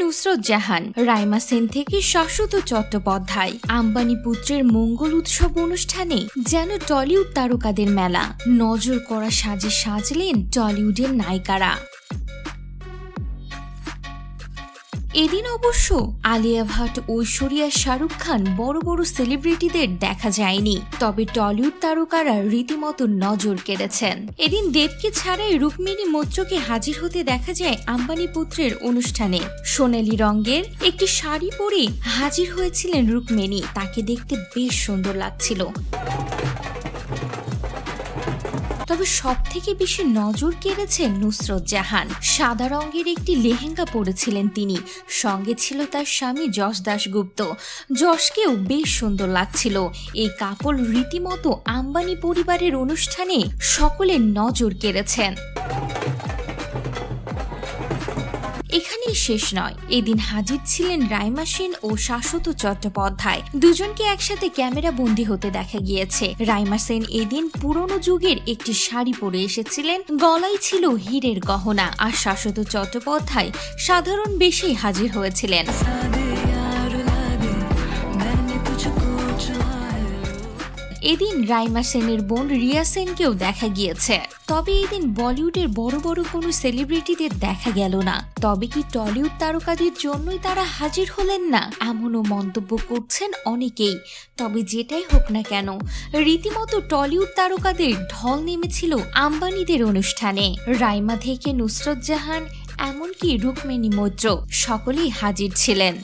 নুসরত জাহান, রাইমা সেন থেকে শাশ্বত চট্টোপাধ্যায়। আম্বানি পুত্রের মঙ্গল উৎসব অনুষ্ঠানে যেন টলিউড তারকাদের মেলা। নজর করা সাজে সাজলেন টলিউডের নায়িকারা। এদিন অবশ্য আলিয়া ভাট, ঐশ্বরিয়া শাহরুখ খান বড় বড় সেলিব্রিটিদের দেখা যায়নি। তবে টলিউড তারকারা রীতিমতো নজর কেড়েছেন। এদিন দেবকে ছাড়াই রুক্মিণী মৈত্রকে হাজির হতে দেখা যায় আম্বানি পুত্রের অনুষ্ঠানে। সোনালী রঙের একটি শাড়ি পরে হাজির হয়েছিলেন রুক্মিণী। তাকে দেখতে বেশ সুন্দর লাগছিল। তবে সব থেকে বেশি নজর কেড়েছেন নুসরত জাহান। সাদা রঙের একটি লেহেঙ্গা পরেছিলেন তিনি। সঙ্গে ছিল তার স্বামী যশ দাশগুপ্ত। যশকেও বেশ সুন্দর লাগছিল। এই কাপড় রীতিমতো আম্বানি পরিবারের অনুষ্ঠানে সকলের নজর কেড়েছেন। এখানেই শেষ নয়। এদিন হাজির ছিলেন রাইমা সেন ও শাশ্বত চট্টোপাধ্যায়। দুজনকে একসাথে ক্যামেরা বন্দী হতে দেখা গিয়েছে। রাইমা সেন এদিন পুরনো যুগের একটি শাড়ি পরে এসেছিলেন। গলায় ছিল হীরের গহনা। আর শাশ্বত চট্টোপাধ্যায় সাধারণ বেশি হাজির হয়েছিলেন। এদিন রাইমা সেনের বোন রিয়া সেনকেও দেখা গিয়েছে। তবে এদিন বলিউডের বড় বড় কোনো সেলিব্রিটিদের দেখা গেল না। তবে কি টলিউড তারকাদের জন্যই তারা হাজির হলেন না, এমনও মন্তব্য করছেন অনেকেই। তবে যেটাই হোক না কেন, রীতিমতো টলিউড তারকাদের ঢল নেমেছিল আম্বানিদের অনুষ্ঠানে। রাইমা থেকে নুসরত জাহান, এমনকি রুকমিনী মৈত্র, সকলেই হাজির ছিলেন।